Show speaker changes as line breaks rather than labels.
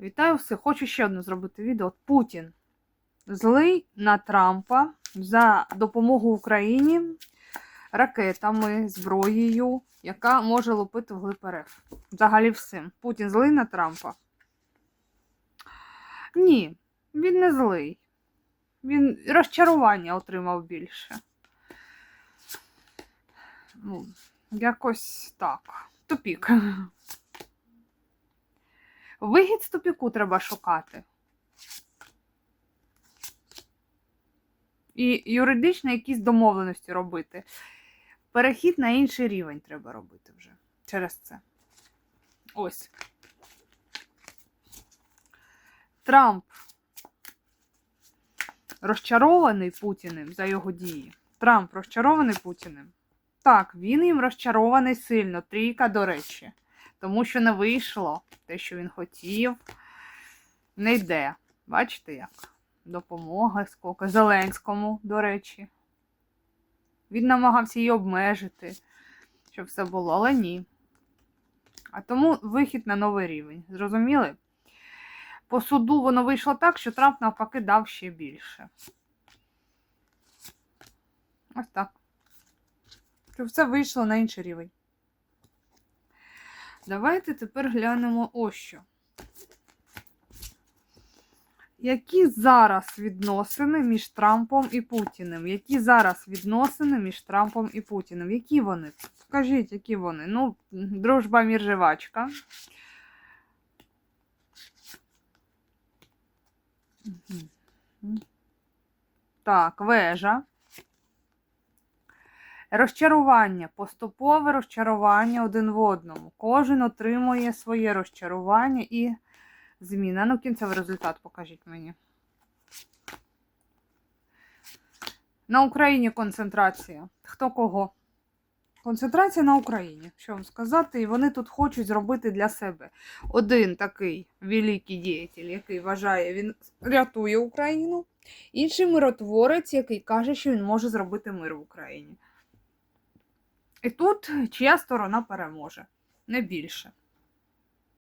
Вітаю всіх! Хочу ще одне зробити відео. От Путін злий на Трампа за допомогу Україні ракетами, зброєю, яка може лупити вглиб РФ. Взагалі всім. Путін злий на Трампа. Ні, він не злий. Він розчарування отримав більше. Ну, якось так. Тупік. Вихід з тупіку треба шукати. І юридично якісь домовленості робити. Перехід на інший рівень треба робити вже через це. Ось. Трамп розчарований Путіним за його дії. Трамп розчарований Путіним. Так, він їм розчарований сильно. Трійка, до речі. Тому що не вийшло те, що він хотів. Не йде. Бачите як? Допомога скільки. Зеленському, до речі. Він намагався її обмежити, щоб все було, але ні. А тому вихід на новий рівень. Зрозуміли? По суду воно вийшло так, що Трамп навпаки дав ще більше. Ось так. Щоб все вийшло на інший рівень. Давайте тепер глянемо ось що. Які зараз відносини між Трампом і Путіним? Які зараз відносини між Трампом і Путіним? Які вони? Скажіть, які вони? Ну, дружба мір живачка. Мгм. Так, вежа. Розчарування, поступове розчарування один в одному. Кожен отримує своє розчарування і зміна. Ну, кінцевий результат покажіть мені. На Україні концентрація. Хто кого? Концентрація на Україні. Що вам сказати? І вони тут хочуть зробити для себе. Один такий великий діятель, який вважає, він рятує Україну. Інший миротворець, який каже, що він може зробити мир в Україні. І тут чия сторона переможе, не більше.